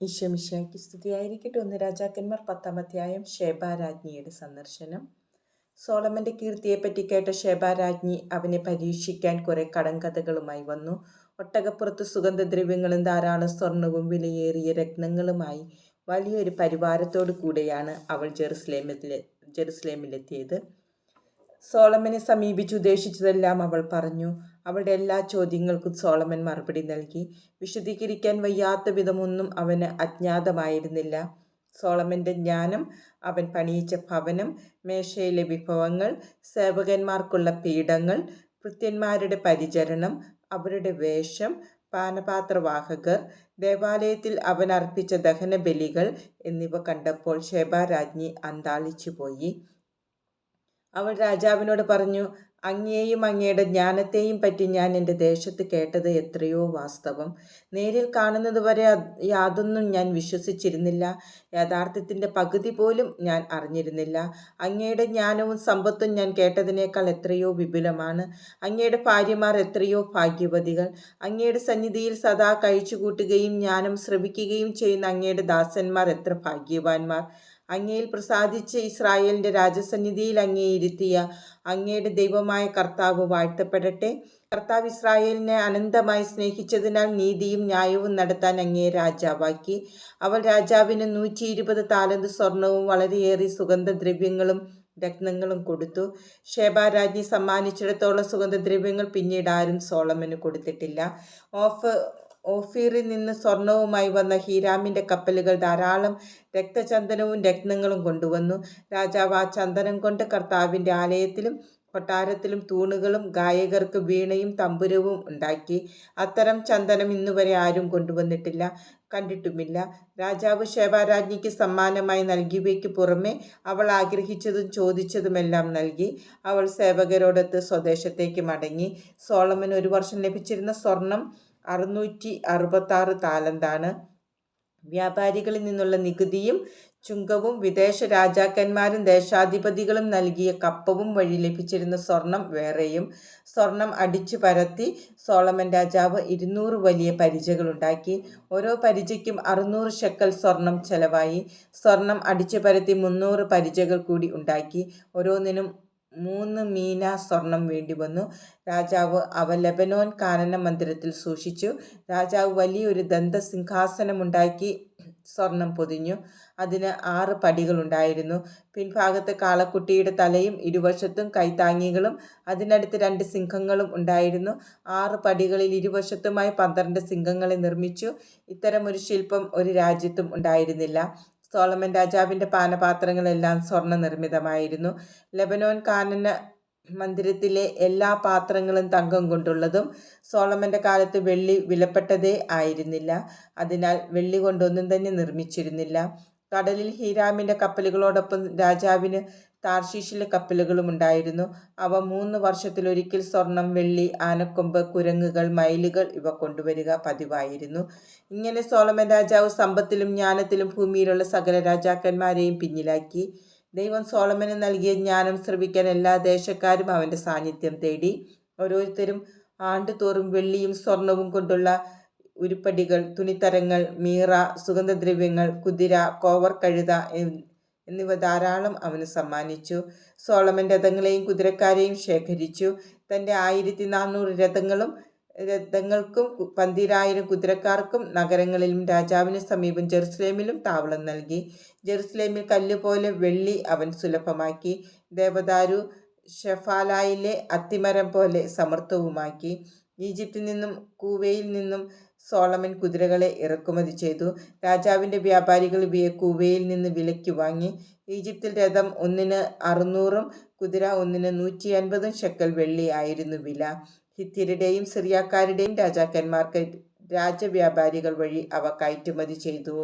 ഈശോമിശിഹായ്ക്ക് സ്തുതിയായിരിക്കട്ടെ. ഒന്ന് രാജാക്കന്മാർ പത്താം അധ്യായം ശേബാരാജ്ഞിയുടെ സന്ദർശനം. സോളമന്റെ കീർത്തിയെപ്പറ്റി കേട്ട ശേബാരാജ്ഞി അവനെ പരീക്ഷിക്കാൻ കുറെ കടങ്കഥകളുമായി വന്നു. ഒട്ടകപ്പുറത്ത് സുഗന്ധദ്രവ്യങ്ങളും ധാരാളം സ്വർണവും വിലയേറിയ രത്നങ്ങളുമായി വലിയൊരു പരിവാരത്തോടു കൂടെയാണ് അവൾ ജെറുസലേമിലെ ജെറുസലേമിലെത്തിയത്. സോളമനെ സമീപിച്ച് ഉദ്ദേശിച്ചതെല്ലാം അവൾ പറഞ്ഞു. അവളുടെ എല്ലാ ചോദ്യങ്ങൾക്കും സോളമൻ മറുപടി നൽകി. വിശദീകരിക്കാൻ വയ്യാത്ത വിധമൊന്നും അവന് അജ്ഞാതമായിരുന്നില്ല. സോളമന്റെ ജ്ഞാനം അവൻ പണിയിച്ച ഭവനം മേശയിലെ വിഭവങ്ങൾ സേവകന്മാർക്കുള്ള പീഠങ്ങൾ കൃത്യന്മാരുടെ പരിചരണം അവരുടെ വേഷം പാനപാത്രവാഹകർ ദേവാലയത്തിൽ അവൻ അർപ്പിച്ച ദഹനബലികൾ എന്നിവ കണ്ടപ്പോൾ ശേബാരാജ്ഞി അന്താളിച്ചുപോയി. അവൾ രാജാവിനോട് പറഞ്ഞു അങ്ങയെയും അങ്ങയുടെ ജ്ഞാനത്തെയും പറ്റി ഞാൻ എന്റെ ദേശത്ത് കേട്ടത് എത്രയോ വാസ്തവം. നേരിൽ കാണുന്നത് വരെ യാതൊന്നും ഞാൻ വിശ്വസിച്ചിരുന്നില്ല. യാഥാർത്ഥ്യത്തിന്റെ പകുതി പോലും ഞാൻ അറിഞ്ഞിരുന്നില്ല. അങ്ങയുടെ ജ്ഞാനവും സമ്പത്തും ഞാൻ കേട്ടതിനേക്കാൾ എത്രയോ വിപുലമാണ്. അങ്ങയുടെ ഭാര്യമാർ എത്രയോ ഭാഗ്യവതികൾ. അങ്ങയുടെ സന്നിധിയിൽ സദാ കഴിച്ചുകൂട്ടുകയും ജ്ഞാനം ശ്രവിക്കുകയും ചെയ്യുന്ന അങ്ങയുടെ ദാസന്മാർ എത്ര ഭാഗ്യവാന്മാർ. അങ്ങയിൽ പ്രസാദിച്ച് ഇസ്രായേലിന്റെ രാജസന്നിധിയിൽ അങ്ങേ ഇരുത്തിയ അങ്ങയുടെ ദൈവമായ കർത്താവ് വാഴ്ത്തപ്പെടട്ടെ. കർത്താവ് ഇസ്രായേലിനെ അനന്തമായി സ്നേഹിച്ചതിനാൽ നീതിയും ന്യായവും നടത്താൻ അങ്ങേ രാജാവാക്കി. അവൾ രാജാവിന് നൂറ്റി ഇരുപത് താലന്ത് സ്വർണവും വളരെയേറെ സുഗന്ധദ്രവ്യങ്ങളും രത്നങ്ങളും കൊടുത്തു. ഷേബാരാജ്ഞി സമ്മാനിച്ചിടത്തോളം സുഗന്ധദ്രവ്യങ്ങൾ പിന്നീട് ആരും സോളമന് കൊടുത്തിട്ടില്ല. ഓഫ് ഓഫീറിൽ നിന്ന് സ്വർണവുമായി വന്ന ഹീരാമിന്റെ കപ്പലുകൾ ധാരാളം രക്തചന്ദനവും രത്നങ്ങളും കൊണ്ടുവന്നു. രാജാവ് ആ ചന്ദനം കൊണ്ട് കർത്താവിന്റെ ആലയത്തിലും കൊട്ടാരത്തിലും തൂണുകളും ഗായകർക്ക് വീണയും തമ്പുരവും ഉണ്ടാക്കി. അത്തരം ചന്ദനം ഇന്നുവരെ ആരും കൊണ്ടുവന്നിട്ടില്ല കണ്ടിട്ടുമില്ല. രാജാവ് ശേവാരാജ്ഞിക്ക് സമ്മാനമായി നൽകിയവയ്ക്ക് പുറമെ അവൾ ആഗ്രഹിച്ചതും ചോദിച്ചതുമെല്ലാം നൽകി. അവൾ സേവകരോടൊത്ത് സ്വദേശത്തേക്ക് മടങ്ങി. സോളമൻ ഒരു വർഷം ലഭിച്ചിരുന്ന സ്വർണം അറുന്നൂറ്റി അറുപത്താറ് താലന്താണ്. വ്യാപാരികളിൽ നിന്നുള്ള നികുതിയും ചുങ്കവും വിദേശ രാജാക്കന്മാരും ദേശാധിപതികളും നൽകിയ കപ്പവും വഴി ലഭിച്ചിരുന്ന സ്വർണം വേറെയും. സ്വർണം അടിച്ചു പരത്തി സോളമൻ രാജാവ് ഇരുന്നൂറ് വലിയ പരിചകളുണ്ടാക്കി. ഓരോ പരിചയ്ക്കും അറുന്നൂറ് ഷെക്കൽ സ്വർണം ചെലവായി. സ്വർണം അടിച്ചു പരത്തി മുന്നൂറ് പരിചകൾ കൂടി ഉണ്ടാക്കി. ഓരോന്നിനും മൂന്ന് മീന സ്വർണം വേണ്ടി വന്നു. രാജാവ് അവ ലെബനോൻ കാനന മന്ദിരത്തിൽ സൂക്ഷിച്ചു. രാജാവ് വലിയൊരു ദന്തസിംഹാസനമുണ്ടാക്കി സ്വർണം പൊതിഞ്ഞു. അതിന് ആറ് പടികളുണ്ടായിരുന്നു. പിൻഭാഗത്ത് കാളക്കുട്ടിയുടെ തലയും ഇരുവശത്തും കൈത്താങ്ങികളും അതിനടുത്ത് രണ്ട് സിംഹങ്ങളും ഉണ്ടായിരുന്നു. ആറ് പടികളിൽ ഇരുവശത്തുമായി പന്ത്രണ്ട് സിംഹങ്ങളെ നിർമ്മിച്ചു. ഇത്തരമൊരു ശില്പം ഒരു രാജ്യത്തും ഉണ്ടായിരുന്നില്ല. സോളമൻ രാജാവിന്റെ പാനപാത്രങ്ങളെല്ലാം സ്വർണ നിർമ്മിതമായിരുന്നു ലെബനോൻ കാനന മന്ദിരത്തിലെ എല്ലാ പാത്രങ്ങളും തങ്കം കൊണ്ടുള്ളതും സോളമന്റെ കാലത്ത് വെള്ളി വിലപ്പെട്ടതേ ആയിരുന്നില്ല. അതിനാൽ വെള്ളി കൊണ്ടൊന്നും തന്നെ നിർമ്മിച്ചിരുന്നില്ല. കടലിൽ ഹീരാമിന്റെ കപ്പലുകളോടൊപ്പം രാജാവിന് താർഷീഷിലെ കപ്പലുകളും ഉണ്ടായിരുന്നു അവ മൂന്ന് വർഷത്തിലൊരിക്കൽ സ്വർണം വെള്ളി ആനക്കൊമ്പ് കുരങ്ങുകൾ മയിലുകൾ ഇവ കൊണ്ടുവരിക പതിവായിരുന്നു. ഇങ്ങനെ സോളമൻ രാജാവ് സമ്പത്തിലും ജ്ഞാനത്തിലും ഭൂമിയിലുള്ള സകല രാജാക്കന്മാരെയും പിന്നിലാക്കി. ദൈവം സോളമന് നൽകിയ ജ്ഞാനം ശ്രവിക്കാൻ എല്ലാ ദേശക്കാരും അവന്റെ സാന്നിധ്യം തേടി. ഓരോരുത്തരും ആണ്ടുതോറും വെള്ളിയും സ്വർണവും കൊണ്ടുള്ള ഉരുപ്പടികൾ തുണിത്തരങ്ങൾ മീറ സുഗന്ധദ്രവ്യങ്ങൾ കുതിര കോവർ കഴുത എന്നിവ ധാരാളം അവന് സമ്മാനിച്ചു. സോളമൻ രഥങ്ങളെയും കുതിരക്കാരെയും ശേഖരിച്ചു. തന്റെ ആയിരത്തി നാനൂറ് രഥങ്ങളും രഥങ്ങൾക്കും പന്തിരായിരം കുതിരക്കാർക്കും നഗരങ്ങളിലും രാജാവിന് സമീപം ജെറുസലേമിലും താവളം നൽകി. ജെറുസലേമിൽ കല്ലുപോലെ വെള്ളി അവൻ സുലഭമാക്കി. ദേവദാരു ഷെഫാലായിലെ അത്തിമരം പോലെ സമർത്ഥവുമാക്കി. ഈജിപ്തിൽ നിന്നും കൂവയിൽ നിന്നും സോളമൻ കുതിരകളെ ഇറക്കുമതി ചെയ്തു. രാജാവിന്റെ വ്യാപാരികൾ ഇവയെ കൂവയിൽ നിന്ന് വിലയ്ക്ക് വാങ്ങി. ഈജിപ്തിൽ രഥം ഒന്നിന് അറുന്നൂറും കുതിര ഒന്നിന് നൂറ്റി അൻപതും ഷെക്കൽ വെള്ളി ആയിരുന്നു വില. ഹിത്യരുടെയും സിറിയാക്കാരുടെയും രാജാക്കന്മാർക്ക് രാജവ്യാപാരികൾ വഴി അവ കയറ്റുമതി ചെയ്തു.